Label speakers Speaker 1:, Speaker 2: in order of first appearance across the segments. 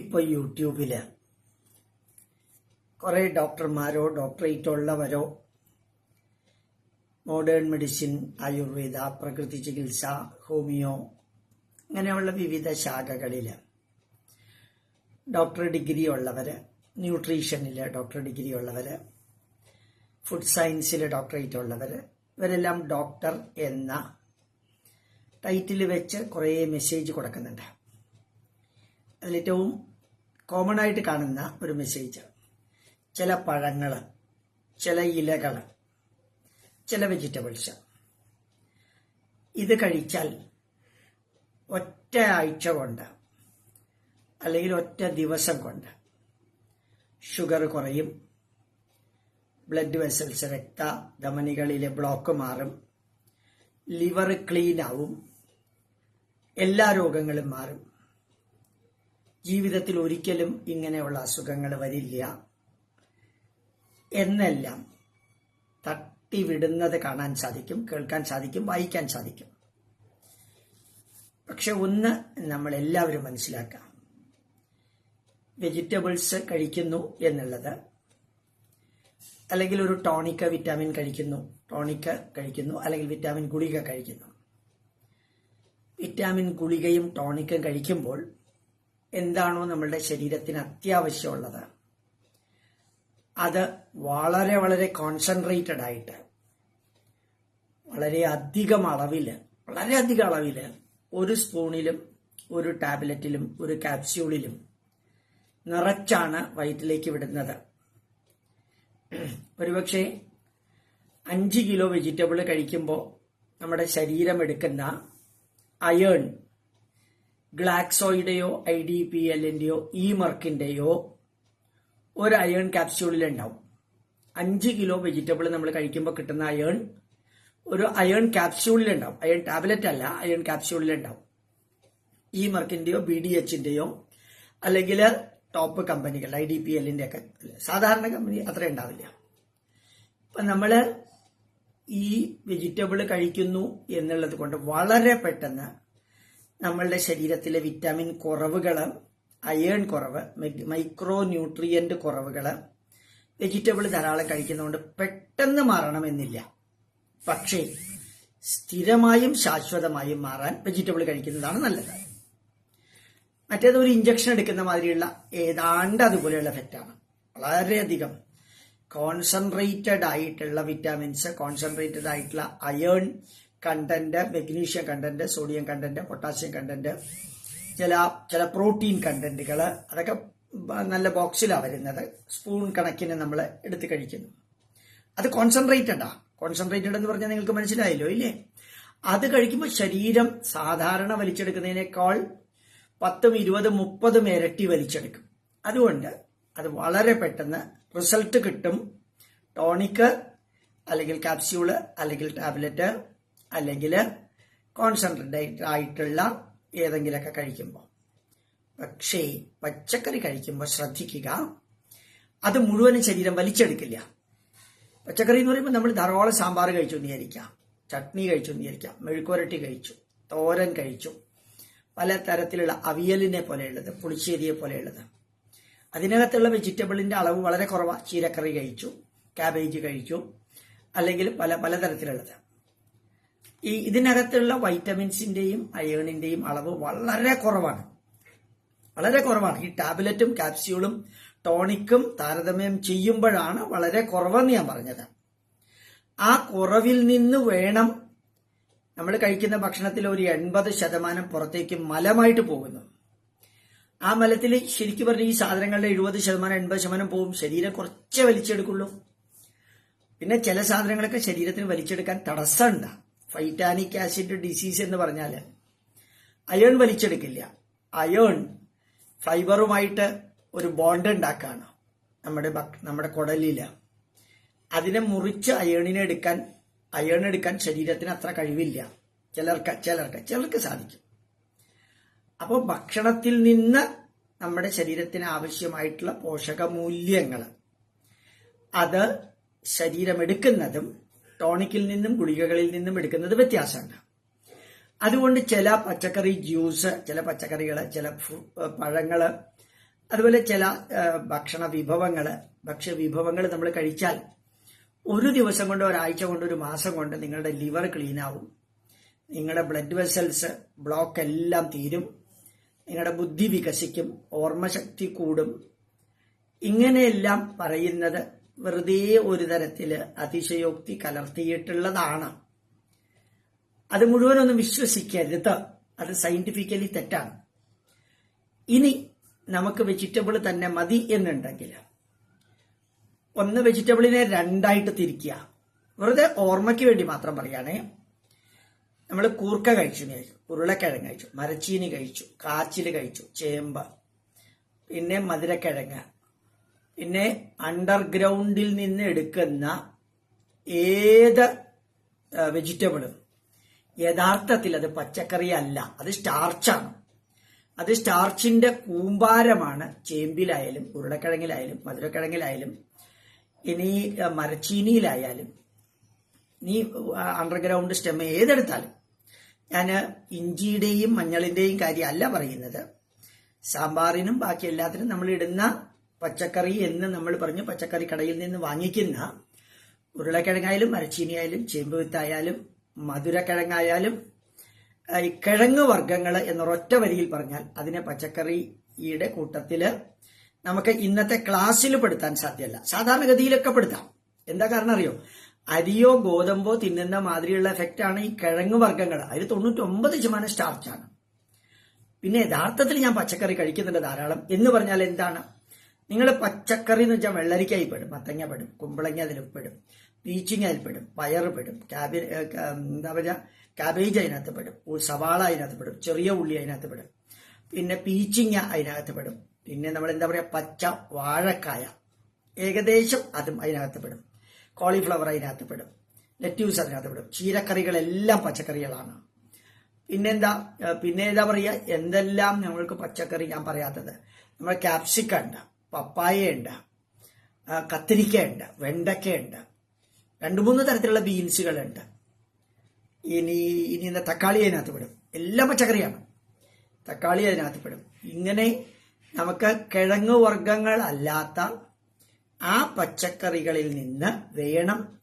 Speaker 1: ഇപ്പോൾ യൂട്യൂബിൽ. കുറേ ഡോക്ടർമാരോ ഡോക്ടറേറ്റ് ഉള്ളവരോ മോഡേൺ മെഡിസിൻ ആയുർവേദ പ്രകൃതി ചികിത്സ ഹോമിയോ അങ്ങനെയുള്ള വിവിധ ശാഖകളിൽ ഡോക്ടർ ഡിഗ്രി ഉള്ളവർ ന്യൂട്രീഷനിൽ ഡോക്ടർ ഡിഗ്രി ഉള്ളവർ ഫുഡ് സയൻസിൽ ഡോക്ടറേറ്റ് ഉള്ളവർ ഇവരെല്ലാം ഡോക്ടർ എന്ന ടൈറ്റിൽ വെച്ച് കുറേ മെസ്സേജ് കൊടുക്കുന്നുണ്ട്. അതിലേറ്റവും കോമൺ ആയിട്ട് കാണുന്ന ഒരു മെസ്സേജ് ചില പഴങ്ങൾ ചില ഇലകൾ ചില വെജിറ്റബിൾസ് ഇത് കഴിച്ചാൽ ഒറ്റ ആഴ്ച കൊണ്ട് അല്ലെങ്കിൽ ഒറ്റ ദിവസം കൊണ്ട് ഷുഗർ കുറയും. ബ്ലഡ് വെസൽസ് രക്ത ധമനികളിലെ ബ്ലോക്ക് മാറും. ലിവർ ക്ലീൻ ആവും. എല്ലാ രോഗങ്ങളും മാറും. ജീവിതത്തിൽ ഒരിക്കലും ഇങ്ങനെയുള്ള അസുഖങ്ങൾ വരില്ല. എന്നെല്ലാം തട്ടിവിടുന്നത് കാണാൻ സാധിക്കും കേൾക്കാൻ സാധിക്കും വായിക്കാൻ സാധിക്കും. പക്ഷെ ഒന്ന് നമ്മൾ എല്ലാവരും മനസ്സിലാക്കാം. വെജിറ്റബിൾസ് കഴിക്കുന്നു എന്നുള്ളത് അല്ലെങ്കിൽ ഒരു ടോണിക്ക് വിറ്റാമിൻ കഴിക്കുന്നു ടോണിക്ക് കഴിക്കുന്നു അല്ലെങ്കിൽ വിറ്റാമിൻ ഗുളിക കഴിക്കുന്നു. വിറ്റാമിൻ ഗുളികയും ടോണിക്കും കഴിക്കുമ്പോൾ എന്താണോ നമ്മളുടെ ശരീരത്തിന് അത്യാവശ്യമുള്ളത്. അത് വളരെ വളരെ കോൺസെൻട്രേറ്റഡ് ആയിട്ട് വളരെ അധികം അളവിൽ വളരെയധികം അളവിൽ ഒരു സ്പൂണിലും ഒരു ടാബ്ലറ്റിലും ഒരു കാപ്സ്യൂളിലും നിറച്ചാണ് വയറ്റിലേക്ക് വിടുന്നത്. ഒരുപക്ഷെ അഞ്ച് കിലോ വെജിറ്റബിൾ കഴിക്കുമ്പോൾ നമ്മുടെ ശരീരം എടുക്കുന്ന അയേൺ ഗ്ലാക്സോയുടെയോ ഐ ഡി പി എല്ലിന്റെയോ ഇ മർക്കിന്റെയോ ഒരു അയേൺ ക്യാപ്സ്യൂളിൽ ഉണ്ടാവും അഞ്ച് കിലോ വെജിറ്റബിൾ നമ്മൾ കഴിക്കുമ്പോൾ കിട്ടുന്ന അയേൺ ഒരു അയേൺ ക്യാപ്സ്യൂളിൽ ഉണ്ടാവും അയേൺ ടാബ്ലറ്റ് അല്ല അയേൺ ക്യാപ്സ്യൂളിൽ ഉണ്ടാവും ഇ മർക്കിന്റെയോ ബി ഡി എച്ചിന്റെയോ അല്ലെങ്കിൽ ടോപ്പ് കമ്പനികൾ ഐ ഡി പി എല്ലിന്റെ ഒക്കെ സാധാരണ കമ്പനി അത്ര ഉണ്ടാവില്ല. ഇപ്പൊ നമ്മൾ ഈ വെജിറ്റബിൾ കഴിക്കുന്നു എന്നുള്ളത് കൊണ്ട് വളരെ പെട്ടെന്ന് നമ്മളുടെ ശരീരത്തിലെ വിറ്റാമിൻ കുറവുകൾ അയേൺ കുറവ് മൈക്രോ ന്യൂട്രിയന്റ് കുറവുകൾ വെജിറ്റബിൾ ധാരാളം കഴിക്കുന്നതുകൊണ്ട് പെട്ടെന്ന് മാറണമെന്നില്ല. പക്ഷേ സ്ഥിരമായും ശാശ്വതമായും മാറാൻ വെജിറ്റബിൾ കഴിക്കുന്നതാണ് നല്ലത്. മറ്റേത് ഒരു ഇഞ്ചക്ഷൻ എടുക്കുന്ന മാതിരിയുള്ള ഏതാണ്ട് അതുപോലെയുള്ള എഫക്റ്റാണ് വളരെയധികം കോൺസെൻട്രേറ്റഡ് ആയിട്ടുള്ള വിറ്റാമിൻസ് കോൺസെൻട്രേറ്റഡ് ആയിട്ടുള്ള iron content magnesium content sodium content potassium content ചില ചില പ്രോട്ടീൻ കണ്ടന്റുകൾ അതൊക്കെ നല്ല ബോക്സിലാണ് വരുന്നത്. സ്പൂൺ കണക്കിന് നമ്മൾ എടുത്ത് കഴിക്കുന്നു. അത് കോൺസെൻട്രേറ്റഡാ കോൺസെൻട്രേറ്റഡ് എന്ന് പറഞ്ഞാൽ നിങ്ങൾക്ക് മനസ്സിലായല്ലോ ഇല്ലേ? അത് കഴിക്കുമ്പോൾ ശരീരം സാധാരണ വലിച്ചെടുക്കുന്നതിനേക്കാൾ പത്തും ഇരുപതും മുപ്പതും ഇരട്ടി വലിച്ചെടുക്കും. അതുകൊണ്ട് അത് വളരെ പെട്ടെന്ന് റിസൾട്ട് കിട്ടും. ടോണിക് അല്ലെങ്കിൽ കാപ്സ്യൂൾ അല്ലെങ്കിൽ ടാബ്ലറ്റ് അല്ലെങ്കിൽ കോൺസെൻട്രേറ്റ് ആയിട്ടുള്ള ഏതെങ്കിലുമൊക്കെ കഴിക്കുമ്പോൾ. പക്ഷേ പച്ചക്കറി കഴിക്കുമ്പോൾ ശ്രദ്ധിക്കുക അത് മുഴുവനും ശരീരം വലിച്ചെടുക്കില്ല. പച്ചക്കറി എന്ന് പറയുമ്പോൾ നമ്മൾ ധാരാളം സാമ്പാർ കഴിച്ചു എന്ന് ചട്നി കഴിച്ചു എന്ന് മെഴുക്കുരട്ടി കഴിച്ചു. തോരൻ കഴിച്ചു. പല തരത്തിലുള്ള അവിയലിനെ പോലെയുള്ളത് പുളിശ്ശേരിയെ പോലെയുള്ളത്. അതിനകത്തുള്ള വെജിറ്റബിളിന്റെ അളവ് വളരെ കുറവാണ് ചീരക്കറി കഴിച്ചു കാബേജ് കഴിച്ചു അല്ലെങ്കിൽ പല പലതരത്തിലുള്ളത് ഈ ഇതിനകത്തുള്ള വൈറ്റമിൻസിന്റെയും അയേണിന്റെയും അളവ് വളരെ കുറവാണ്. വളരെ കുറവാണ്. ഈ ടാബ്ലറ്റും കാപ്സ്യൂളും ടോണിക്കും താരതമ്യം ചെയ്യുമ്പോഴാണ് വളരെ കുറവെന്ന് ഞാൻ പറഞ്ഞത്. ആ കുറവിൽ നിന്ന് വേണം നമ്മൾ കഴിക്കുന്ന ഭക്ഷണത്തിൽ ഒരു എൺപത് ശതമാനം പുറത്തേക്ക് മലമായിട്ട് പോകുന്നു. ആ മലത്തിൽ ശരിക്കും പറഞ്ഞ ഈ സാധനങ്ങളുടെ എഴുപത് ശതമാനം എൺപത് ശതമാനം പോകും ശരീരം കുറച്ചേ വലിച്ചെടുക്കുള്ളൂ. പിന്നെ ചില സാധനങ്ങളൊക്കെ ശരീരത്തിന് വലിച്ചെടുക്കാൻ തടസ്സമുണ്ട്. ഫൈറ്റാനിക് ആസിഡ് ഡിസീസ് എന്ന് പറഞ്ഞാൽ അയേൺ വലിച്ചെടുക്കില്ല. അയേൺ ഫൈബറുമായിട്ട് ഒരു ബോണ്ട് ഉണ്ടാക്കാണ് നമ്മുടെ നമ്മുടെ കുടലിൽ അതിനെ മുറിച്ച് അയേണിനെ എടുക്കാൻ അയേൺ എടുക്കാൻ ശരീരത്തിന് അത്ര കഴിവില്ല. ചിലർക്ക് ചിലർക്ക് ചിലർക്ക് സാധിക്കും. അപ്പോൾ ഭക്ഷണത്തിൽ നിന്ന് നമ്മുടെ ശരീരത്തിന് ആവശ്യമായിട്ടുള്ള പോഷകമൂല്യങ്ങൾ അത് ശരീരം എടുക്കുന്നതും ടോണിക്കിൽ നിന്നും ഗുളികകളിൽ നിന്നും എടുക്കുന്നത് വ്യത്യാസമുണ്ട്. അതുകൊണ്ട് ചില പച്ചക്കറി ജ്യൂസ് ചില പച്ചക്കറികൾ ചില പഴങ്ങൾ അതുപോലെ ചില ഭക്ഷണ വിഭവങ്ങൾ ഭക്ഷ്യ വിഭവങ്ങൾ നമ്മൾ കഴിച്ചാൽ ഒരു ദിവസം കൊണ്ട് ഒരാഴ്ച കൊണ്ട് ഒരു മാസം കൊണ്ട് നിങ്ങളുടെ ലിവർ ക്ലീൻ ആവും നിങ്ങളുടെ ബ്ലഡ് വെസൽസ് ബ്ലോക്ക് എല്ലാം തീരും. നിങ്ങളുടെ ബുദ്ധി വികസിക്കും. ഓർമ്മശക്തി കൂടും. ഇങ്ങനെയെല്ലാം പറയുന്നത് വെറുതെ ഒരു തരത്തിൽ അതിശയോക്തി കലർത്തിയിട്ടുള്ളതാണ്. അത് മുഴുവനൊന്നും വിശ്വസിക്കരുത്. അത് സയന്റിഫിക്കലി തെറ്റാണ്. ഇനി നമുക്ക് വെജിറ്റബിൾ തന്നെ മതി എന്നുണ്ടെങ്കിൽ ഒന്ന് വെജിറ്റബിളിനെ രണ്ടായിട്ട് തിരിക്കുക. വെറുതെ ഓർമ്മയ്ക്ക് വേണ്ടി മാത്രം പറയുകയാണേ നമ്മൾ കൂർക്ക കഴിച്ചു ഉരുളക്കിഴങ്ങ് കഴിച്ചു മരച്ചീനി കഴിച്ചു കാച്ചിൽ കഴിച്ചു ചേമ്പ് പിന്നെ മധുരക്കിഴങ്ങ് പിന്നെ അണ്ടർഗ്രൗണ്ടിൽ നിന്ന് എടുക്കുന്ന ഏത് വെജിറ്റബിളും യഥാർത്ഥത്തിൽ അത് പച്ചക്കറി അല്ല അത് സ്റ്റാർച്ചാണ് അത് സ്റ്റാർച്ചിന്റെ കൂമ്പാരമാണ് ചേമ്പിലായാലും ഉരുളക്കിഴങ്ങിലായാലും മധുരക്കിഴങ്ങിലായാലും ഇനി മരച്ചീനിയിലായാലും നീ അണ്ടർഗ്രൗണ്ട് സ്റ്റെം ഏതെടുത്താലും. ഞാൻ ഇഞ്ചിയുടെയും മഞ്ഞളിന്റെയും കാര്യമല്ല പറയുന്നത്. സാമ്പാറിനും ബാക്കി എല്ലാത്തിനും നമ്മൾ ഇടുന്ന പച്ചക്കറി എന്ന് നമ്മൾ പറഞ്ഞു പച്ചക്കറി കടയിൽ നിന്ന് വാങ്ങിക്കുന്ന ഉരുളക്കിഴങ്ങായാലും മരച്ചീനിയായാലും ചേമ്പ് വിത്തായാലും മധുരക്കിഴങ്ങായാലും ഈ കിഴങ്ങ് വർഗങ്ങൾ എന്നൊരൊറ്റ വരിയിൽ പറഞ്ഞാൽ അതിനെ പച്ചക്കറിയുടെ കൂട്ടത്തിൽ നമുക്ക് ഇന്നത്തെ ക്ലാസ്സിൽ പെടുത്താൻ സാധ്യമല്ല. സാധാരണഗതിയിലൊക്കെ പെടുത്താം. എന്താ കാരണം അറിയോ? അരിയോ ഗോതമ്പോ തിന്നുന്ന മാതിരിയുള്ള ആണ് ഈ കിഴങ്ങ് വർഗങ്ങൾ അതിൽ തൊണ്ണൂറ്റൊമ്പത് ശതമാനം സ്റ്റാർച്ചാണ് പിന്നെ യഥാർത്ഥത്തിൽ ഞാൻ പച്ചക്കറി കഴിക്കുന്നുണ്ട് ധാരാളം. എന്ന് പറഞ്ഞാൽ എന്താണ്? നിങ്ങൾ പച്ചക്കറി എന്ന് വെച്ചാൽ വെള്ളരിക്കായി പെടും മത്തങ്ങ പെടും കുമ്പളങ്ങ അതിൽ പെടും പീച്ചിങ്ങ അതിൽ പെടും പയർ പെടും ക്യാബേ എന്താ പറയുക കാബേജ് അതിനകത്ത് പെടും സവാള അതിനകത്ത് പെടും ചെറിയ ഉള്ളി അതിനകത്ത് പെടും. പിന്നെ പീച്ചിങ്ങ അതിനകത്ത് പെടും. പിന്നെ നമ്മൾ എന്താ പറയുക പച്ച വാഴക്കായ. ഏകദേശം അതും അതിനകത്ത് പെടും. കോളിഫ്ലവർ അതിനകത്ത് പെടും. ലെറ്റ്യൂസ് അതിനകത്ത് പെടും. ചീരക്കറികളെല്ലാം പച്ചക്കറികളാണ്. പിന്നെന്താ പിന്നെ എന്താ പറയുക എന്തെല്ലാം നമ്മൾക്ക് പച്ചക്കറി ഞാൻ പറയാത്തത്? നമ്മൾ ക്യാപ്സിക്ക ഉണ്ട് പപ്പായ ഉണ്ട് കത്തിരിക്ക ഉണ്ട് വെണ്ടയ്ക്ക ഉണ്ട് രണ്ടു മൂന്ന് തരത്തിലുള്ള ബീൻസുകളുണ്ട്. ഇനി ഇനി തക്കാളി അതിനകത്ത് പെടും. എല്ലാം പച്ചക്കറിയാണ്. തക്കാളി അതിനകത്ത് പെടും. ഇങ്ങനെ നമുക്ക് കിഴങ്ങ് വർഗങ്ങളല്ലാത്ത ആ പച്ചക്കറികളിൽ നിന്ന് വേണം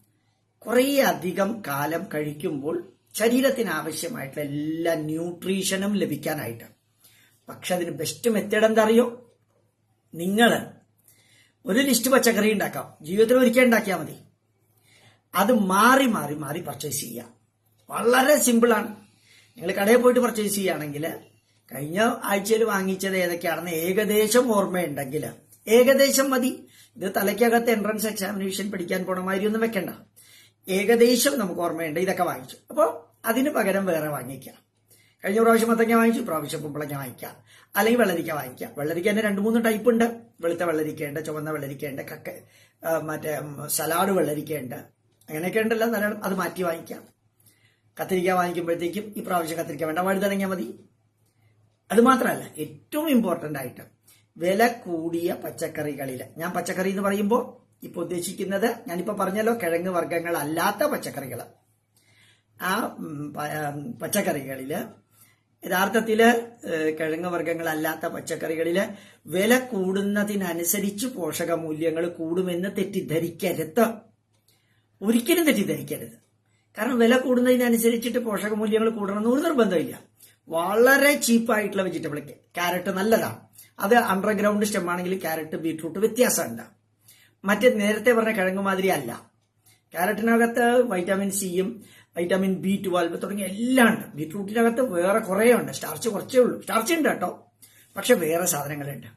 Speaker 1: കുറേ അധികം കാലം കഴിക്കുമ്പോൾ ശരീരത്തിന് ആവശ്യമായിട്ടുള്ള എല്ലാ ന്യൂട്രീഷനും ലഭിക്കാനായിട്ട്. പക്ഷെ അതിന് ബെസ്റ്റ് മെത്തേഡ് എന്താ അറിയോ? നിങ്ങൾ ഒരു ലിസ്റ്റ് പച്ചക്കറി ഉണ്ടാക്കാം. ജീവിതത്തിൽ ഒരിക്കൽ ഉണ്ടാക്കിയാൽ മതി. അത് മാറി മാറി മാറി പർച്ചേസ് ചെയ്യുക വളരെ സിമ്പിളാണ് നിങ്ങൾ കടയിൽ പോയിട്ട് പർച്ചേസ് ചെയ്യുകയാണെങ്കിൽ കഴിഞ്ഞ ആഴ്ചയിൽ വാങ്ങിച്ചത് ഏതൊക്കെയാണെന്ന് ഏകദേശം ഓർമ്മയുണ്ടെങ്കിൽ ഏകദേശം മതി. ഇത് തലയ്ക്കകത്ത് എൻട്രൻസ് എക്സാമിനേഷൻ പഠിക്കാൻ പോണ മാതിരി ഒന്നും വെക്കണ്ട. ഏകദേശം നമുക്ക് ഓർമ്മയുണ്ട്. ഇതൊക്കെ വാങ്ങിച്ചു. അപ്പോൾ അതിന് പകരം വേറെ വാങ്ങിക്കാം. കഴിഞ്ഞ പ്രാവശ്യം മത്തങ്ങ വാങ്ങിച്ചു പ്രാവശ്യം കുമ്പളങ്ങ വാങ്ങിക്കാം. അല്ലെങ്കിൽ വെള്ളരിക്ക വാങ്ങിക്കാം. വെള്ളരിക്ക തന്നെ രണ്ട് മൂന്ന് ടൈപ്പ് ഉണ്ട്. വെളുത്ത വെള്ളരിക്കയുണ്ട് ചുവന്ന വെള്ളരിക്കയുണ്ട് കക്ക മറ്റേ സലാഡ് വെള്ളരിക്കയുണ്ട്. അങ്ങനെയൊക്കെ ഉണ്ടല്ലോ ധാരാളം. അത് മാറ്റി വാങ്ങിക്കാം. കത്തിരിക്ക വാങ്ങിക്കുമ്പോഴത്തേക്കും ഈ പ്രാവശ്യം കത്തിരിക്ക വേണ്ട. വഴുതനങ്ങ മതി. അത് മാത്രമല്ല ഏറ്റവും ഇമ്പോർട്ടന്റ് ആയിട്ട് വില കൂടിയ പച്ചക്കറികളിൽ. ഞാൻ പച്ചക്കറി എന്ന് പറയുമ്പോൾ ഇപ്പൊ ഉദ്ദേശിക്കുന്നത് ഞാനിപ്പോ പറഞ്ഞല്ലോ കിഴങ്ങ് വർഗങ്ങൾ അല്ലാത്ത പച്ചക്കറികൾ ആ ഉം, യഥാർത്ഥത്തിൽ കിഴങ്ങ് വർഗങ്ങളല്ലാത്ത പച്ചക്കറികളിൽ വില കൂടുന്നതിനനുസരിച്ച് പോഷകമൂല്യങ്ങൾ കൂടുമെന്ന് തെറ്റിദ്ധരിക്കരുത്. ഒരിക്കലും തെറ്റിദ്ധരിക്കരുത്. കാരണം വില കൂടുന്നതിനനുസരിച്ചിട്ട് പോഷകമൂല്യങ്ങൾ കൂടണമെന്ന് ഒരു നിർബന്ധമില്ല വളരെ ചീപ്പായിട്ടുള്ള വെജിറ്റബിൾ ക്യാരറ്റ് നല്ലതാണ് അത് അണ്ടർഗ്രൗണ്ട് സ്റ്റെം ആണെങ്കിൽ ക്യാരറ്റ് ബീട്രൂട്ട് വ്യത്യാസമുണ്ട്. മറ്റേ നേരത്തെ പറഞ്ഞ കിഴങ്ങ് മാതിരി അല്ല. ക്യാരറ്റിനകത്ത് വൈറ്റാമിൻ സിയും വൈറ്റാമിൻ ബി ട്വൽവ് തുടങ്ങിയ എല്ലാം ഉണ്ട്. ബീട്രൂട്ടിനകത്ത് വേറെ കുറേ ഉണ്ട്. സ്റ്റാർച്ച് കുറച്ചേ ഉള്ളൂ. സ്റ്റാർച്ച് ഉണ്ട് കേട്ടോ. പക്ഷെ വേറെ സാധനങ്ങളുണ്ട്.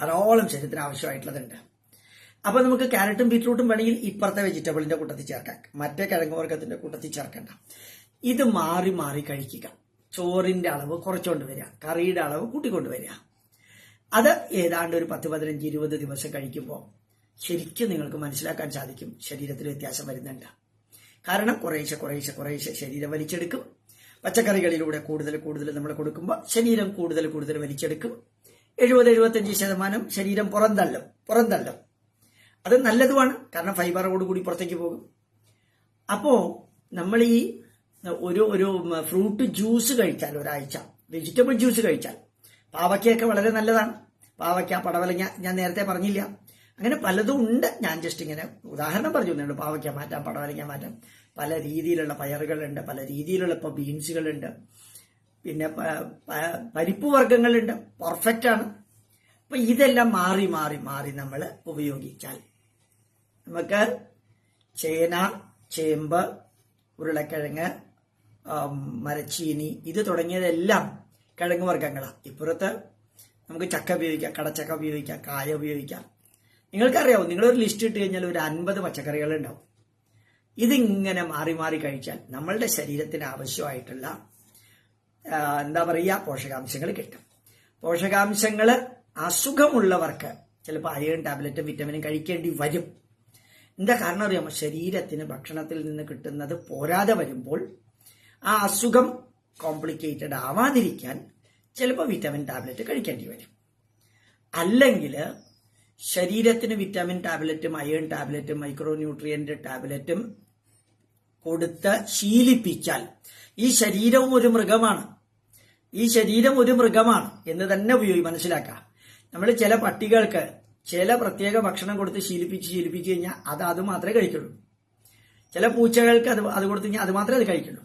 Speaker 1: ധാരാളം ശരീരത്തിന് ആവശ്യമായിട്ടുള്ളതുണ്ട് അപ്പൊ നമുക്ക് ക്യാരറ്റും ബീട്രൂട്ടും വേണമെങ്കിൽ ഇപ്പുറത്തെ വെജിറ്റബിളിന്റെ കൂട്ടത്തിൽ ചേർക്കാം. മറ്റേ കിഴങ്ങ് വർഗത്തിന്റെ കൂട്ടത്തിൽ ചേർക്കണ്ട. ഇത് മാറി മാറി കഴിക്കുക. ചോറിന്റെ അളവ് കുറച്ചുകൊണ്ട് വരിക. കറിയുടെ അളവ് കൂട്ടിക്കൊണ്ട് വരിക. അത് ഏതാണ്ട് ഒരു പത്ത് പതിനഞ്ച് ഇരുപത് ദിവസം കഴിക്കുമ്പോൾ ശരിക്കും നിങ്ങൾക്ക് മനസ്സിലാക്കാൻ സാധിക്കും. ശരീരത്തിൽ വ്യത്യാസം വരുന്നുണ്ട്. കാരണം കുറേശ്ശെ കുറേശ്ശെ കുറേശ്ശെ ശരീരം വലിച്ചെടുക്കും. പച്ചക്കറികളിലൂടെ കൂടുതൽ കൂടുതൽ നമ്മൾ കൊടുക്കുമ്പോൾ ശരീരം കൂടുതൽ കൂടുതൽ വലിച്ചെടുക്കും. എഴുപത് എഴുപത്തഞ്ച് ശതമാനം ശരീരം പുറന്തള്ളും പുറന്തള്ളും. അത് നല്ലതുമാണ് കാരണം ഫൈബറോട് കൂടി പുറത്തേക്ക് പോകും. അപ്പോ നമ്മൾ ഈ ഒരു ഒരു ഫ്രൂട്ട് ജ്യൂസ് കഴിച്ചാൽ ഒരാഴ്ച വെജിറ്റബിൾ ജ്യൂസ് കഴിച്ചാൽ പാവയ്ക്കൊക്കെ വളരെ നല്ലതാണ്. പാവയ്ക്ക പടവലങ്ങ ഞാൻ നേരത്തെ പറഞ്ഞില്ല. അങ്ങനെ പലതും ഉണ്ട്. ഞാൻ ജസ്റ്റ് ഇങ്ങനെ ഉദാഹരണം പറഞ്ഞു. തന്നുണ്ട് പാവയ്ക്ക മാറ്റാം പടവലങ്ങ മാറ്റാം. പല രീതിയിലുള്ള പയറുകളുണ്ട് പല രീതിയിലുള്ള ഇപ്പോൾ ബീൻസുകളുണ്ട് പിന്നെ പരിപ്പ് വർഗങ്ങളുണ്ട്. പെർഫെക്റ്റ് ആണ്. അപ്പൊ ഇതെല്ലാം മാറി മാറി മാറി നമ്മൾ ഉപയോഗിച്ചാൽ നമുക്ക് ചേന ചേമ്പ് ഉരുളക്കിഴങ്ങ് മരച്ചീനി ഇത് തുടങ്ങിയതെല്ലാം കിഴങ്ങ് വർഗങ്ങളാണ് ഇപ്പുറത്ത് നമുക്ക് ചക്ക ഉപയോഗിക്കാം കടച്ചക്ക ഉപയോഗിക്കാം കായ ഉപയോഗിക്കാം. നിങ്ങൾക്കറിയാവും നിങ്ങളൊരു ലിസ്റ്റ് ഇട്ട് കഴിഞ്ഞാൽ ഒരു അൻപത് പച്ചക്കറികൾ ഉണ്ടാവും ഇതിങ്ങനെ മാറി മാറി കഴിച്ചാൽ നമ്മളുടെ ശരീരത്തിന് ആവശ്യമായിട്ടുള്ള എന്താ പറയുക പോഷകാംശങ്ങൾ കിട്ടും. പോഷകാംശങ്ങൾ അസുഖമുള്ളവർക്ക് ചിലപ്പോൾ അയൺ ടാബ്ലറ്റും വിറ്റമിനും കഴിക്കേണ്ടി വരും. എന്താ കാരണം അറിയാമോ? ശരീരത്തിന് ഭക്ഷണത്തിൽ നിന്ന് കിട്ടുന്നത് പോരാതെ വരുമ്പോൾ ആ അസുഖം കോംപ്ലിക്കേറ്റഡ് ആവാതിരിക്കാൻ ചിലപ്പോൾ വിറ്റമിൻ ടാബ്ലറ്റ് കഴിക്കേണ്ടി വരും. അല്ലെങ്കിൽ ശരീരത്തിന് വിറ്റാമിൻ ടാബ്ലറ്റും അയൺ ടാബ്ലറ്റും മൈക്രോ ന്യൂട്രിയന്റ് ടാബ്ലറ്റും കൊടുത്ത് ശീലിപ്പിച്ചാൽ ഈ ശരീരവും ഒരു മൃഗമാണ്. ഈ ശരീരം ഒരു മൃഗമാണ് എന്ന് തന്നെ ഉപയോഗി മനസ്സിലാക്കാം. നമ്മൾ ചില പട്ടികൾക്ക് ചില പ്രത്യേക ഭക്ഷണം കൊടുത്ത് ശീലിപ്പിച്ച് ശീലിപ്പിച്ച് കഴിഞ്ഞാൽ അത് അത് മാത്രമേ കഴിക്കുള്ളൂ. ചില പൂച്ചകൾക്ക് അത് അത് കൊടുത്തു കഴിഞ്ഞാൽ അത് മാത്രമേ അത് കഴിക്കുള്ളൂ.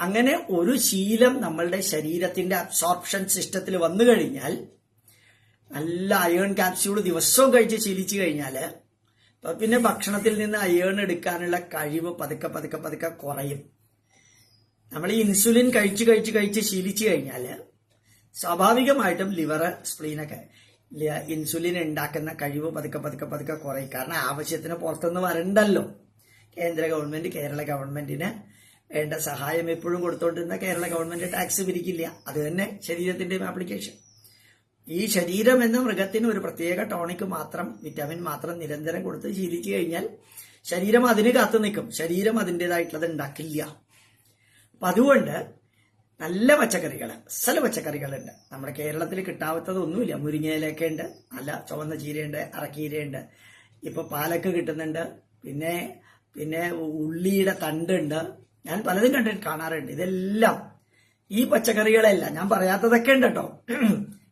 Speaker 1: അങ്ങനെ ഒരു ശീലം നമ്മളുടെ ശരീരത്തിന്റെ അബ്സോർപ്ഷൻ സിസ്റ്റത്തിൽ വന്നു കഴിഞ്ഞാൽ നല്ല അയേൺ കാപ്സ്യൂൾ ദിവസവും കഴിച്ച് ശീലിച്ചു കഴിഞ്ഞാൽ പിന്നെ ഭക്ഷണത്തിൽ നിന്ന് അയേൺ എടുക്കാനുള്ള കഴിവ് പതുക്കെ പതുക്കെ പതുക്കെ കുറയും. നമ്മൾ ഈ ഇൻസുലിൻ കഴിച്ച് കഴിച്ച് കഴിച്ച് ശീലിച്ചു കഴിഞ്ഞാൽ സ്വാഭാവികമായിട്ടും ലിവർ സ്പ്ലീനൊക്കെ ഇൻസുലിൻ ഉണ്ടാക്കുന്ന കഴിവ് പതുക്കെ പതുക്കെ പതുക്കെ കുറയും. കാരണം ആവശ്യത്തിന് പുറത്തുനിന്ന് വരണ്ടല്ലോ. കേന്ദ്ര ഗവൺമെന്റ് കേരള ഗവൺമെന്റിന് വേണ്ട സഹായം എപ്പോഴും കൊടുത്തോണ്ടിരുന്ന കേരള ഗവൺമെന്റ് ടാക്സ് പിരിക്കില്ല അത് തന്നെ ശരീരത്തിന്റെയും ആപ്ലിക്കേഷൻ ഈ ശരീരം എന്ന മൃഗത്തിന് ഒരു പ്രത്യേക ടോണിക്ക് മാത്രം വിറ്റാമിൻ മാത്രം നിരന്തരം കൊടുത്ത് ശീലിച്ചു കഴിഞ്ഞാൽ ശരീരം അതിന് കാത്തു നിൽക്കും. ശരീരം അതിന്റെതായിട്ടുള്ളത് ഉണ്ടാക്കില്ല. അപ്പൊ അതുകൊണ്ട് നല്ല പച്ചക്കറികൾ അസല പച്ചക്കറികളുണ്ട്. നമ്മുടെ കേരളത്തിൽ കിട്ടാവത്തതൊന്നുമില്ല മുരിങ്ങയിലൊക്കെ ഉണ്ട് നല്ല ചുവന്ന ചീരയുണ്ട് അറക്കീരയുണ്ട് ഇപ്പൊ പാലക്ക് കിട്ടുന്നുണ്ട്. പിന്നെ പിന്നെ ഉള്ളിയുടെ തണ്ടുണ്ട്. ഞാൻ പലതും കണ്ടിട്ട് കാണാറുണ്ട്. ഇതെല്ലാം ഈ പച്ചക്കറികളെല്ലാം ഞാൻ പറയാത്തതൊക്കെ ഉണ്ട് കേട്ടോ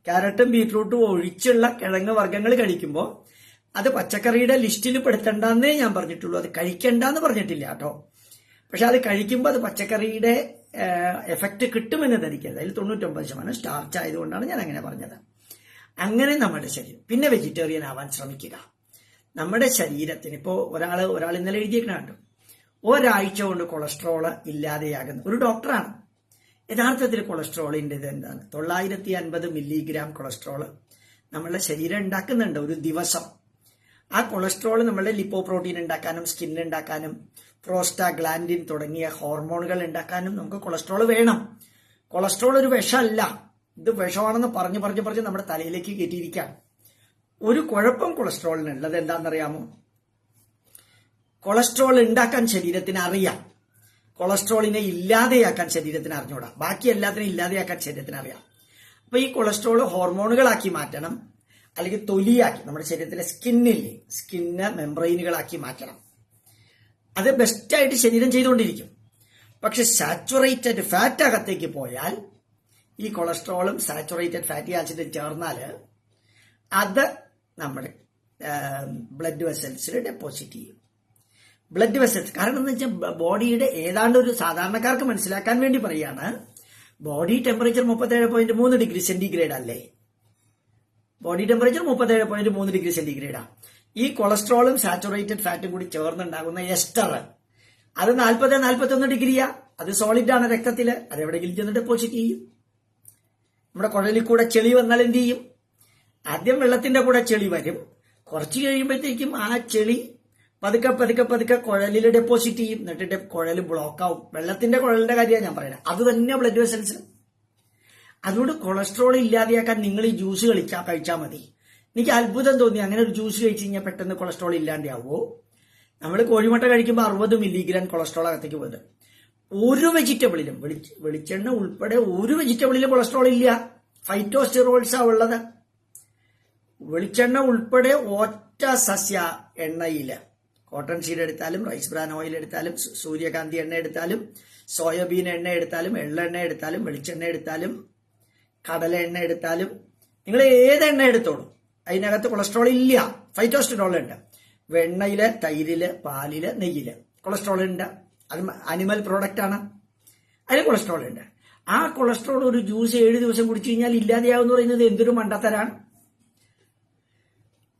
Speaker 1: ക്യാരറ്റും ബീട്രൂട്ടും ഒഴിച്ചുള്ള കിഴങ്ങ് വർഗങ്ങൾ കഴിക്കുമ്പോൾ അത് പച്ചക്കറിയുടെ ലിസ്റ്റിൽ പെടുത്തണ്ടെന്നേ ഞാൻ പറഞ്ഞിട്ടുള്ളൂ. അത് കഴിക്കണ്ടെന്ന് പറഞ്ഞിട്ടില്ല കേട്ടോ. പക്ഷെ അത് കഴിക്കുമ്പോൾ അത് പച്ചക്കറിയുടെ എഫക്റ്റ് കിട്ടുമെന്ന് ധരിക്കരുത്. അതിൽ തൊണ്ണൂറ്റൊമ്പത് ശതമാനം സ്റ്റാർച്ച് ആയതുകൊണ്ടാണ് ഞാൻ അങ്ങനെ പറഞ്ഞത്. അങ്ങനെ നമ്മുടെ ശരീരം പിന്നെ വെജിറ്റേറിയൻ ആവാൻ ശ്രമിക്കുക. നമ്മുടെ ശരീരത്തിന് ഇപ്പോൾ ഒരാൾ ഒരാൾ ഇന്നലെ എഴുതിയേക്കണുണ്ട് ഒരാഴ്ച കൊണ്ട് കൊളസ്ട്രോൾ ഇല്ലാതെയാകുന്നു. ഒരു ഡോക്ടറാണ് യഥാർത്ഥത്തിൽ കൊളസ്ട്രോളിന്റെ ഇത് എന്താണ് തൊള്ളായിരത്തി അൻപത് മില്ലിഗ്രാം കൊളസ്ട്രോൾ നമ്മളുടെ ശരീരം ഉണ്ടാക്കുന്നുണ്ട് ഒരു ദിവസം. ആ കൊളസ്ട്രോൾ നമ്മളുടെ ലിപ്പോ പ്രോട്ടീൻ ഉണ്ടാക്കാനും സ്കിൻ ഉണ്ടാക്കാനും പ്രോസ്റ്റാ ഗ്ലാൻഡിൻ തുടങ്ങിയ ഹോർമോണുകൾ ഉണ്ടാക്കാനും നമുക്ക് കൊളസ്ട്രോൾ വേണം. കൊളസ്ട്രോൾ ഒരു വിഷമല്ല. ഇത് വിഷമാണെന്ന് പറഞ്ഞു പറഞ്ഞു പറഞ്ഞ് നമ്മുടെ തലയിലേക്ക് കയറ്റിയിരിക്കാം ഒരു കുഴപ്പം കൊളസ്ട്രോളിനുള്ളത് എന്താണെന്നറിയാമോ? കൊളസ്ട്രോൾ ഉണ്ടാക്കാൻ ശരീരത്തിന് അറിയാം. കൊളസ്ട്രോളിനെ ഇല്ലാതെയാക്കാൻ ശരീരത്തിന് അറിഞ്ഞൂടാ. ബാക്കി എല്ലാത്തിനും ഇല്ലാതെയാക്കാൻ ശരീരത്തിന് അറിയാം. അപ്പൊ ഈ കൊളസ്ട്രോൾ ഹോർമോണുകളാക്കി മാറ്റണം അല്ലെങ്കിൽ തൊലിയാക്കി നമ്മുടെ ശരീരത്തിലെ സ്കിന്നില്ലേ സ്കിന്ന് മെംബ്രെയിനുകളാക്കി മാറ്റണം. അത് ബെസ്റ്റായിട്ട് ശരീരം ചെയ്തുകൊണ്ടിരിക്കും. പക്ഷെ സാച്ചുറേറ്റഡ് ഫാറ്റ് അകത്തേക്ക് പോയാൽ ഈ കൊളസ്ട്രോളും സാച്ചുറേറ്റഡ് ഫാറ്റി ആസിഡും ചേർന്നാൽ അത് നമ്മുടെ ബ്ലഡ് വെസൽസിൽ ഡെപ്പോസിറ്റ് ചെയ്യും. ബ്ലഡ് വെസൽസ് കാരണം എന്ന് വെച്ചാൽ ബോഡിയുടെ ഏതാണ്ട് ഒരു സാധാരണക്കാർക്ക് മനസ്സിലാക്കാൻ വേണ്ടി പറയാണ് ബോഡി ടെമ്പറേച്ചർ മുപ്പത്തേഴ് പോയിന്റ് മൂന്ന് ഡിഗ്രി സെന്റിഗ്രേഡ് അല്ലേ? ബോഡി ടെമ്പറേച്ചർ മുപ്പത്തേഴ് പോയിന്റ് മൂന്ന് ഡിഗ്രി സെന്റിഗ്രേഡാണ് ഈ കൊളസ്ട്രോളും സാച്ചുറേറ്റഡ് ഫാറ്റും കൂടി ചേർന്നുണ്ടാകുന്ന എസ്റ്റർ അത് നാൽപ്പത് നാൽപ്പത്തി ഒന്ന് ഡിഗ്രിയാ. അത് സോളിഡ് ആണ് രക്തത്തിൽ അത് എവിടെയെങ്കിലും ചെന്ന് ഡെപ്പോസിറ്റ് ചെയ്യും. നമ്മുടെ കുഴലിൽ കൂടെ ചെളി വന്നാൽ എന്ത് ചെയ്യും? ആദ്യം വെള്ളത്തിന്റെ കൂടെ ചെളി വരും. കുറച്ച് കഴിയുമ്പോഴത്തേക്കും ആ ചെളി പതുക്കെ പതുക്കെ പതുക്കെ കുഴലിൽ ഡെപ്പോസിറ്റ് ചെയ്യും. എന്നിട്ട് കുഴൽ ബ്ലോക്ക് ആവും. വെള്ളത്തിന്റെ കുഴലിന്റെ കാര്യമാണ് ഞാൻ പറയുന്നത്. അത് തന്നെ ബ്ലഡ് വെസൽസ് അതുകൊണ്ട് കൊളസ്ട്രോൾ ഇല്ലാതെയാക്കാൻ നിങ്ങൾ ഈ ജ്യൂസ് കളിച്ചാൽ കഴിച്ചാൽ മതി. എനിക്ക് അത്ഭുതം തോന്നി. അങ്ങനെ ഒരു ജ്യൂസ് കഴിച്ചു കഴിഞ്ഞാൽ പെട്ടെന്ന് കൊളസ്ട്രോൾ ഇല്ലാണ്ടാവോ? നമ്മൾ കോഴിമുട്ട കഴിക്കുമ്പോൾ അറുപത് മില്ലിഗ്രാം കൊളസ്ട്രോൾ അകത്തേക്ക് പോകുന്നത് ഒരു വെജിറ്റബിളിലും വെളിച്ചെണ്ണ ഉൾപ്പെടെ ഒരു വെജിറ്റബിളിലും കൊളസ്ട്രോൾ ഇല്ല. ഫൈറ്റോസ്റ്റിറോൾസാ ഉള്ളത്. വെളിച്ചെണ്ണ ഉൾപ്പെടെ ഒറ്റ സസ്യ എണ്ണയിൽ. കോട്ടൺ സീഡ് എടുത്താലും റൈസ് ബ്രാൻ ഓയിൽ എടുത്താലും സൂര്യകാന്തി എണ്ണ എടുത്താലും സോയാബീൻ എണ്ണ എടുത്താലും എള്ളെണ്ണ എടുത്താലും വെളിച്ചെണ്ണ എടുത്താലും കടല എണ്ണ എടുത്താലും നിങ്ങൾ ഏത് എണ്ണ എടുത്തോളൂ. അതിനകത്ത് കൊളസ്ട്രോൾ ഇല്ല. ഫൈറ്റോസ്റ്റിനോൾ ഉണ്ട്. വെണ്ണയിൽ തൈരിൽ പാലിൽ നെയ്യിൽ കൊളസ്ട്രോൾ ഉണ്ട്. അത് അനിമൽ പ്രോഡക്റ്റ് ആണ്. അതിൽ കൊളസ്ട്രോൾ ഉണ്ട്. ആ കൊളസ്ട്രോൾ ഒരു ജ്യൂസ് ഏഴ് ദിവസം കുടിച്ചു കഴിഞ്ഞാൽ ഇല്ലാതെയാവെന്ന് പറയുന്നത് എന്തൊരു മണ്ടത്തരാണ്.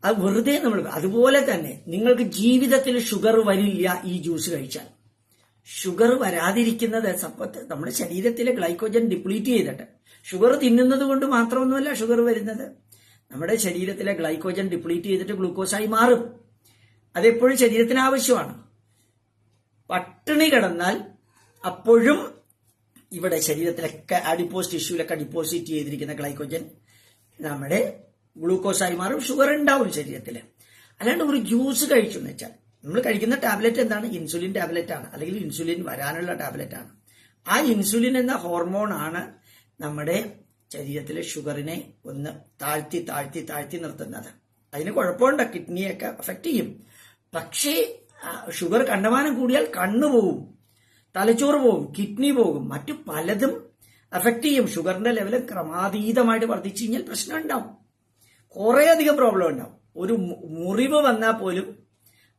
Speaker 1: അത് വെറുതെ നമ്മൾ അതുപോലെ തന്നെ നിങ്ങൾക്ക് ജീവിതത്തിൽ ഷുഗർ വരില്ല ഈ ജ്യൂസ് കഴിച്ചാൽ. ഷുഗർ വരാതിരിക്കുന്നത് സപ്പത്ത് നമ്മുടെ ശരീരത്തിലെ ഗ്ലൈക്കോജൻ ഡിപ്ലീറ്റ് ചെയ്തിട്ട്. ഷുഗർ തിന്നുന്നത് കൊണ്ട് മാത്രമൊന്നുമല്ല ഷുഗർ വരുന്നത്. നമ്മുടെ ശരീരത്തിലെ ഗ്ലൈക്കോജൻ ഡിപ്ലീറ്റ് ചെയ്തിട്ട് ഗ്ലൂക്കോസായി മാറും. അതെപ്പോഴും ശരീരത്തിന് ആവശ്യമാണ്. പട്ടിണി കിടന്നാൽ അപ്പോഴും ഇവിടെ ശരീരത്തിലൊക്കെ അഡിപ്പോസ് ടിഷ്യൂലൊക്കെ ഡിപ്പോസിറ്റ് ചെയ്തിരിക്കുന്ന ഗ്ലൈക്കോജൻ നമ്മുടെ ഗ്ലൂക്കോസായി മാറും ഷുഗർ ഉണ്ടാവും ശരീരത്തിൽ. അല്ലാണ്ട് ഒരു ജ്യൂസ് കഴിച്ചു എന്ന് വെച്ചാൽ നമ്മൾ കഴിക്കുന്ന ടാബ്ലറ്റ് എന്താണ്? ഇൻസുലിൻ ടാബ്ലറ്റ് ആണ്. അല്ലെങ്കിൽ ഇൻസുലിൻ വരാനുള്ള ടാബ്ലറ്റ് ആണ്. ആ ഇൻസുലിൻ എന്ന ഹോർമോൺ ആണ് നമ്മുടെ ശരീരത്തിലെ ഷുഗറിനെ ഒന്ന് താഴ്ത്തി താഴ്ത്തി താഴ്ത്തി നിർത്തുന്നത്. അതിന് കുഴപ്പമുണ്ട്. കിഡ്നിയൊക്കെ അഫക്റ്റ് ചെയ്യും. പക്ഷേ ഷുഗർ കണ്ടമാനം കൂടിയാൽ കണ്ണു പോവും തലച്ചോറ് പോകും കിഡ്നി പോകും. മറ്റു പലതും അഫക്റ്റ് ചെയ്യും. ഷുഗറിന്റെ ലെവൽ ക്രമാതീതമായിട്ട് വർദ്ധിച്ചു കഴിഞ്ഞാൽ പ്രശ്നം ഉണ്ടാവും. കുറേ അധികം പ്രോബ്ലം ഉണ്ടാവും. ഒരു മുറിവ് വന്നാൽ പോലും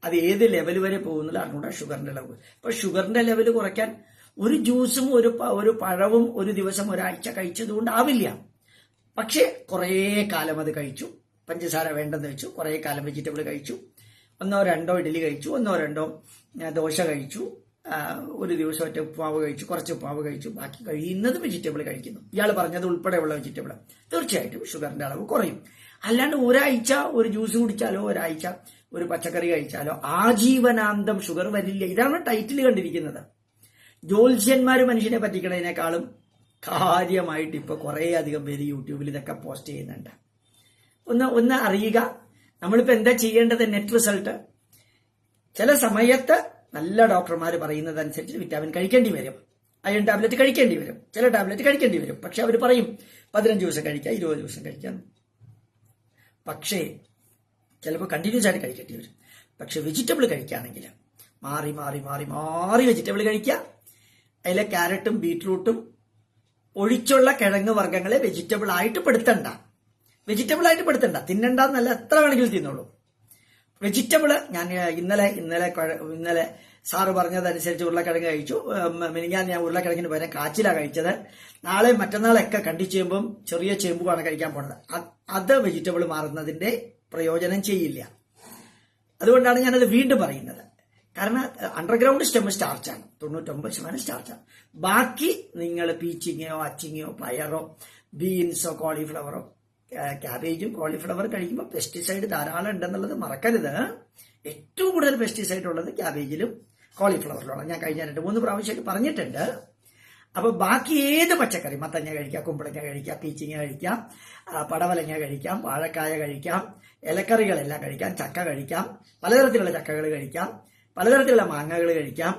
Speaker 1: അത് ഏത് ലെവൽ വരെ പോകുന്നില്ല അറിഞ്ഞൂടാ ഷുഗറിന്റെ ലെവൽ ഇപ്പൊ ഷുഗറിന്റെ ലെവൽ കുറയ്ക്കാൻ ഒരു ജ്യൂസും ഒരു ഒരു പഴവും ഒരു ദിവസം ഒരാഴ്ച കഴിച്ചതുകൊണ്ട് ആവില്ല. പക്ഷേ കുറേ കാലം അത് കഴിച്ചു. പഞ്ചസാര വേണ്ടെന്ന് വെച്ചു. കുറേ കാലം വെജിറ്റബിൾ കഴിച്ചു. ഒന്നോ രണ്ടോ ഇഡലി കഴിച്ചു. ഒന്നോ രണ്ടോ ദോശ കഴിച്ചു. ഒരു ദിവസം ഒറ്റ ഉപ്പാവ് കഴിച്ചു. കുറച്ച് ഉപ്പാവ് കഴിച്ചു. ബാക്കി കഴിയുന്നത് വെജിറ്റബിൾ കഴിക്കുന്നു. ഇയാൾ പറഞ്ഞത് ഉൾപ്പെടെയുള്ള വെജിറ്റബിൾ തീർച്ചയായിട്ടും ഷുഗറിന്റെ അളവ് കുറയും. അല്ലാണ്ട് ഒരാഴ്ച ഒരു ജ്യൂസ് കുടിച്ചാലോ ഒരാഴ്ച ഒരു പച്ചക്കറി കഴിച്ചാലോ ആജീവനാന്തം ഷുഗർ വരില്ല. ഇതാണ് ടൈറ്റിൽ കണ്ടിരിക്കുന്നത്. ജ്യോത്സ്യന്മാർ മനുഷ്യനെ പറ്റിക്കണതിനേക്കാളും കാര്യമായിട്ട് ഇപ്പൊ കുറേ അധികം പേര് യൂട്യൂബിൽ ഇതൊക്കെ പോസ്റ്റ് ചെയ്യുന്നുണ്ട്. ഒന്ന് ഒന്ന് അറിയുക. നമ്മളിപ്പോ എന്താ ചെയ്യേണ്ടത് നെറ്റ് റിസൾട്ട് ചില സമയത്ത് നല്ല ഡോക്ടർമാർ പറയുന്നത് അനുസരിച്ച് വിറ്റാമിൻ കഴിക്കേണ്ടി വരും. അയൺ ടാബ്ലറ്റ് കഴിക്കേണ്ടി വരും. ചില ടാബ്ലറ്റ് കഴിക്കേണ്ടി വരും. പക്ഷെ അവർ പറയും പതിനഞ്ച് ദിവസം കഴിക്കാം ഇരുപത് ദിവസം കഴിക്കാം. പക്ഷേ ചിലപ്പോൾ കണ്ടിന്യൂസ് ആയിട്ട് കഴിക്കേണ്ടി വരും. പക്ഷെ വെജിറ്റബിൾ കഴിക്കുകയാണെങ്കിൽ മാറി മാറി മാറി മാറി വെജിറ്റബിൾ കഴിക്കുക. അതിലെ ക്യാരറ്റും ബീട്രൂട്ടും ഒഴിച്ചുള്ള കിഴങ്ങ് വർഗങ്ങളെ വെജിറ്റബിൾ ആയിട്ട് പെടുത്തണ്ട. വെജിറ്റബിൾ ആയിട്ട് പെടുത്തണ്ട. തിന്നണ്ടെന്നല്ല എത്ര വേണമെങ്കിലും തിന്നോളൂ. വെജിറ്റബിൾ ഞാൻ ഇന്നലെ ഇന്നലെ ഇന്നലെ സാറ് പറഞ്ഞതനുസരിച്ച് ഉരുളക്കിഴങ്ങ് കഴിച്ചു. മിനിഞ്ഞാൻ ഞാൻ ഉരുളക്കിഴങ്ങിന് പകരം കാച്ചിലാണ് കഴിച്ചത്. നാളെ മറ്റന്നാളൊക്കെ കണ്ടി ചേമ്പും ചെറിയ ചേമ്പുമാണ് കഴിക്കാൻ പോണത്. അത് വെജിറ്റബിൾ മാറുന്നതിന്റെ പ്രയോജനം ചെയ്യില്ല. അതുകൊണ്ടാണ് ഞാനത് വീണ്ടും പറയുന്നത്. കാരണം അണ്ടർഗ്രൗണ്ട് സ്റ്റെം സ്റ്റാർച്ചാണ്. തൊണ്ണൂറ്റൊമ്പത് ശതമാനം സ്റ്റാർച്ചാണ്. ബാക്കി നിങ്ങൾ പീച്ചിങ്ങയോ അച്ചിങ്ങയോ പയറോ ബീൻസോ കോളിഫ്ലവറോ ക്യാബേജും കോളിഫ്ലവർ കഴിക്കുമ്പോൾ പെസ്റ്റിസൈഡ് ധാരാളം ഉണ്ടെന്നുള്ളത് മറക്കരുത്. ഏറ്റവും കൂടുതൽ പെസ്റ്റിസൈഡ് ഉള്ളത് ക്യാബേജിലും കോളിഫ്ലവറിലുള്ള ഞാൻ കഴിഞ്ഞ രണ്ട് മൂന്ന് പ്രാവശ്യമൊക്കെ പറഞ്ഞിട്ടുണ്ട്. അപ്പോൾ ബാക്കി ഏത് പച്ചക്കറി? മത്തങ്ങ കഴിക്കാം കുമ്പളങ്ങ കഴിക്കാം പീച്ചിങ്ങ കഴിക്കാം പടവലങ്ങ കഴിക്കാം വാഴക്കായ കഴിക്കാം ഇലക്കറികളെല്ലാം കഴിക്കാം ചക്ക കഴിക്കാം പലതരത്തിലുള്ള ചക്കകൾ കഴിക്കാം പലതരത്തിലുള്ള മാങ്ങകൾ കഴിക്കാം.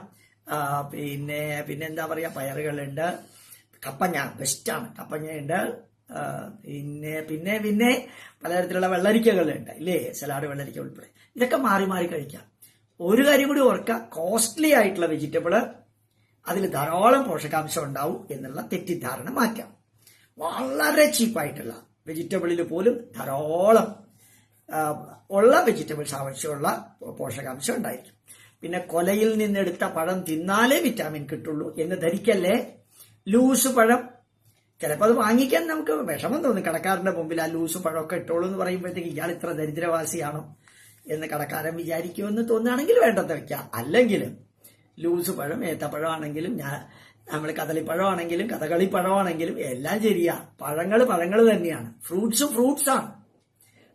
Speaker 1: പിന്നെ പിന്നെ എന്താ പറയുക പയറുകളുണ്ട്. കപ്പങ്ങ ബെസ്റ്റാണ്. കപ്പങ്ങയുണ്ട്. പിന്നെ പിന്നെ പിന്നെ പലതരത്തിലുള്ള വെള്ളരിക്കകളുണ്ട്. ഇല്ലേ? സലാഡ് വെള്ളരിക്ക ഉൾപ്പെടെ. ഇതൊക്കെ മാറി മാറി കഴിക്കാം. ഒരു കാര്യം കൂടി ഓർക്കുക. കോസ്റ്റ്ലി ആയിട്ടുള്ള വെജിറ്റബിൾ അതിൽ ധാരാളം പോഷകാംശം ഉണ്ടാവും എന്നുള്ള തെറ്റിദ്ധാരണ മാറ്റാം. വളരെ ചീപ്പായിട്ടുള്ള വെജിറ്റബിളിൽ പോലും ധാരാളം ഉള്ള വെജിറ്റബിൾസ് ആവശ്യമുള്ള പോഷകാംശം ഉണ്ടായിരിക്കും. പിന്നെ കൊലയിൽ നിന്നെടുത്ത പഴം തിന്നാലേ വിറ്റാമിൻ കിട്ടുള്ളൂ എന്ന് ധരിക്കല്ലേ? ലൂസ് പഴം. ചിലപ്പോൾ അത് വാങ്ങിക്കാൻ നമുക്ക് വിഷമം തോന്നും. കടക്കാരന്റെ മുമ്പിൽ ആ ലൂസ് പഴമൊക്കെ ഇട്ടോളൂ എന്ന് പറയുമ്പോഴത്തേക്ക് ഇയാൾ ഇത്ര ദരിദ്രവാസിയാണോ? എന്ന് കടക്കാരൻ വിചാരിക്കുമെന്ന് തോന്നുകയാണെങ്കിൽ വേണ്ടത് വയ്ക്കുക അല്ലെങ്കിൽ ലൂസ് പഴം ഏത്തപ്പഴമാണെങ്കിലും ഞാൻ നമ്മൾ കദളിപ്പഴമാണെങ്കിലും കഥകളിപ്പഴമാണെങ്കിലും എല്ലാം ശരിയാ. പഴങ്ങൾ പഴങ്ങൾ തന്നെയാണ്. ഫ്രൂട്ട്സ് ഫ്രൂട്ട്സ് ആണ്.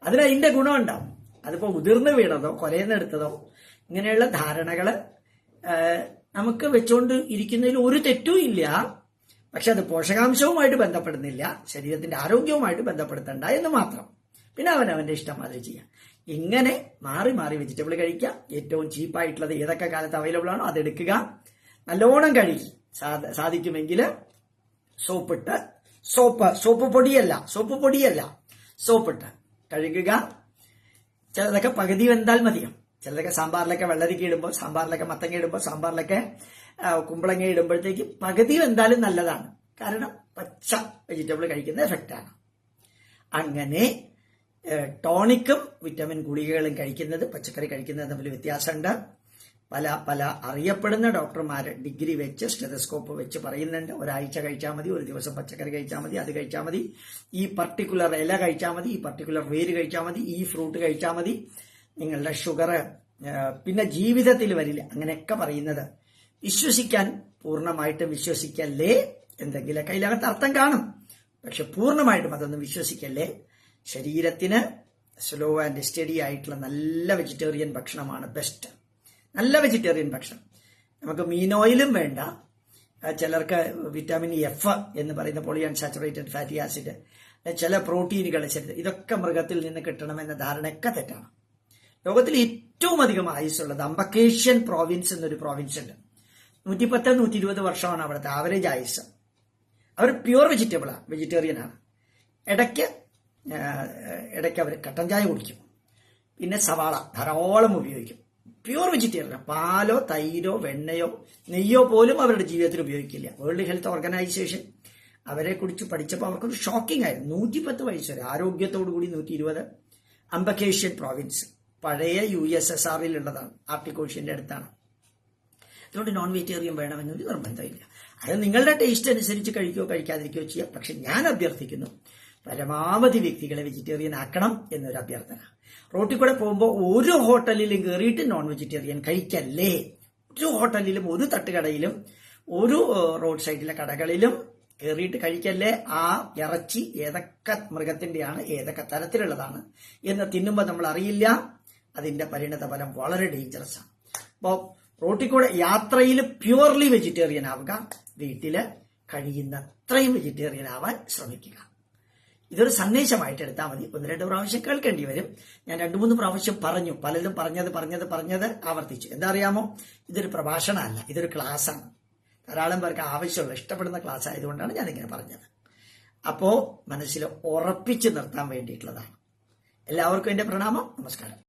Speaker 1: അതിന് അതിന്റെ ഗുണമുണ്ടാവും. അതിപ്പോ ഉതിർന്ന് വീണതോ കൊലയെന്നെടുത്തതോ ഇങ്ങനെയുള്ള ധാരണകൾ നമുക്ക് വെച്ചുകൊണ്ട് ഇരിക്കുന്നതിൽ ഒരു തെറ്റും ഇല്ല. പക്ഷെ അത് പോഷകാംശവുമായിട്ട് ബന്ധപ്പെടുന്നില്ല. ശരീരത്തിന്റെ ആരോഗ്യവുമായിട്ട് ബന്ധപ്പെടുത്തണ്ട എന്ന് മാത്രം. പിന്നെ അവൻ അവന്റെ ഇഷ്ടം അത് ചെയ്യാം. ഇങ്ങനെ മാറി മാറി വെജിറ്റബിൾ കഴിക്കുക. ഏറ്റവും ചീപ്പായിട്ടുള്ളത് ഏതൊക്കെ കാലത്ത് അവൈലബിൾ ആണോ അതെടുക്കുക നല്ലോണം കഴുകി സാധ- സാധിക്കുമെങ്കിൽ സോപ്പിട്ട് സോപ്പ് സോപ്പ് പൊടിയല്ല സോപ്പ് പൊടിയല്ല സോപ്പിട്ട് കഴുകുക. ചിലതൊക്കെ പകുതി വെന്താൽ മതിയും ചിലതൊക്കെ സാമ്പാറിലൊക്കെ വെള്ളരിക്ക ഇടുമ്പോൾ സാമ്പാറിലൊക്കെ മത്തങ്ങ ഇടുമ്പോൾ സാമ്പാറിലൊക്കെ കുമ്പളങ്ങ ഇടുമ്പോഴത്തേക്ക് പകുതി വെന്താലും നല്ലതാണ്. കാരണം പച്ച വെജിറ്റബിൾ കഴിക്കുന്ന എഫക്റ്റാണ് അങ്ങനെ ടോണിക്കും വിറ്റാമിൻ ഗുളികകളും കഴിക്കുന്നത് പച്ചക്കറി കഴിക്കുന്നത് തമ്മിൽ വ്യത്യാസമുണ്ട്. പല പല അറിയപ്പെടുന്ന ഡോക്ടർമാർ ഡിഗ്രി വെച്ച് സ്റ്റെതസ്കോപ്പ് വെച്ച് പറയുന്നുണ്ട് ഒരാഴ്ച കഴിച്ചാൽ മതി ഒരു ദിവസം പച്ചക്കറി കഴിച്ചാൽ മതി അത് കഴിച്ചാൽ മതി. ഈ പർട്ടിക്കുലർ ഇല കഴിച്ചാൽ മതി ഈ പർട്ടിക്കുലർ വേര് കഴിച്ചാൽ മതി ഈ ഫ്രൂട്ട് കഴിച്ചാൽ മതി. നിങ്ങളുടെ ഷുഗർ പിന്നെ ജീവിതത്തിൽ വരില്ല. അങ്ങനെയൊക്കെ പറയുന്നത്. വിശ്വസിക്കാൻ പൂർണമായിട്ടും വിശ്വസിക്കല്ലേ? എന്തെങ്കിലും കയ്യിലകത്ത് അർത്ഥം കാണും. പക്ഷെ പൂർണമായിട്ടും അതൊന്നും വിശ്വസിക്കല്ലേ? ശരീരത്തിന് സ്ലോ ആൻഡ് സ്റ്റഡി ആയിട്ടുള്ള നല്ല വെജിറ്റേറിയൻ ഭക്ഷണമാണ് ബെസ്റ്റ് നല്ല വെജിറ്റേറിയൻ ഭക്ഷണം. നമുക്ക് മീൻ ഓയിലും വേണ്ട. ചിലർക്ക് വിറ്റാമിൻ എഫ് എന്ന് പറയുന്ന പോളിയൺ സാച്ചുറേറ്റഡ് ഫാറ്റി ആസിഡ് ചില പ്രോട്ടീനുകൾ ശരീരം ഇതൊക്കെ മൃഗത്തിൽ നിന്ന് കിട്ടണമെന്ന ധാരണയൊക്കെ തെറ്റാണ്. ലോകത്തിൽ ഏറ്റവും അധികം ആയുസ്സുള്ളത് അംബക്കേഷ്യൻ പ്രോവിൻസ് എന്നൊരു പ്രോവിൻസ് ഉണ്ട്. നൂറ്റിപ്പത്ത് നൂറ്റി ഇരുപത് വർഷമാണ് അവിടുത്തെ ആവറേജ് ആയുസ് അവർ പ്യുവർ വെജിറ്റബിളാണ് വെജിറ്റേറിയൻ ആണ്. ഇടയ്ക്ക് ഇടയ്ക്ക് അവർ കട്ടൻ ചായ കുടിക്കും. പിന്നെ സവാള ധാരാളം ഉപയോഗിക്കും. പ്യുവർ വെജിറ്റേറിയൻ പാലോ തൈരോ വെണ്ണയോ നെയ്യോ പോലും അവരുടെ ജീവിതത്തിൽ ഉപയോഗിക്കില്ല. വേൾഡ് ഹെൽത്ത് ഓർഗനൈസേഷൻ അവരെ കുറിച്ച് പഠിച്ചപ്പോൾ അവർക്കൊരു ഷോക്കിംഗ് ആയിരുന്നു. നൂറ്റിപ്പത്ത് വയസ്സ് വരെ. ആരോഗ്യത്തോടു കൂടി നൂറ്റി ഇരുപത് അംബക്കേഷ്യൻ പ്രോവിൻസ് പഴയ യു എസ് എസ് ആറിൽ ഉള്ളതാണ്. ആർട്ടിക്കോഷ്യന്റെ അടുത്താണ്. അതുകൊണ്ട് നോൺ വെജിറ്റേറിയൻ വേണമെന്നൊരു നിർബന്ധമില്ല. അത് നിങ്ങളുടെ ടേസ്റ്റ് അനുസരിച്ച് കഴിക്കുകയോ കഴിക്കാതിരിക്കുകയോ ചെയ്യാം. പക്ഷെ ഞാൻ അഭ്യർത്ഥിക്കുന്നു പരമാവധി വ്യക്തികളെ വെജിറ്റേറിയൻ ആക്കണം എന്നൊരു അഭ്യർത്ഥന. റോട്ടിൽ കൂടെ പോകുമ്പോൾ ഒരു ഹോട്ടലിലും കയറിയിട്ട് നോൺ വെജിറ്റേറിയൻ കഴിക്കല്ലേ? ഒരു ഹോട്ടലിലും ഒരു തട്ടുകടയിലും ഒരു റോഡ് സൈഡിലെ കടകളിലും കയറിയിട്ട് കഴിക്കല്ലേ? ആ ഇറച്ചി ഏതൊക്കെ മൃഗത്തിന്റെയാണ് ഏതൊക്കെ തരത്തിലുള്ളതാണ് എന്ന് തിന്നുമ്പോൾ നമ്മൾ അറിയില്ല. അതിന്റെ പരിണത ഫലം വളരെ ഡേഞ്ചറസ് ആണ്. അപ്പോൾ റോട്ടിൽ കൂടെ യാത്രയിൽ പ്യുവർലി വെജിറ്റേറിയൻ ആവുക വീട്ടിൽ കഴിയുന്ന അത്രയും വെജിറ്റേറിയൻ ആവാൻ ശ്രമിക്കുക. ഇതൊരു സന്ദേശമായിട്ട് എടുത്താൽ മതി. ഒന്ന് രണ്ട് പ്രാവശ്യം കേൾക്കേണ്ടി വരും. ഞാൻ രണ്ടു മൂന്ന് പ്രാവശ്യം പറഞ്ഞു. പലരും പറഞ്ഞത് പറഞ്ഞത് പറഞ്ഞത് ആവർത്തിച്ചു. എന്താ അറിയാമോ? ഇതൊരു പ്രഭാഷണമല്ല. ഇതൊരു ക്ലാസ്സാണ്. ധാരാളം പേർക്ക് ആവശ്യമുള്ള ഇഷ്ടപ്പെടുന്ന ക്ലാസ് ആയതുകൊണ്ടാണ് ഞാൻ ഇങ്ങനെ പറഞ്ഞത്. അപ്പോൾ മനസ്സിൽ ഉറപ്പിച്ചു നിർത്താൻ വേണ്ടിയിട്ടുള്ളതാണ്. എല്ലാവർക്കും എന്റെ പ്രണാമം. നമസ്കാരം.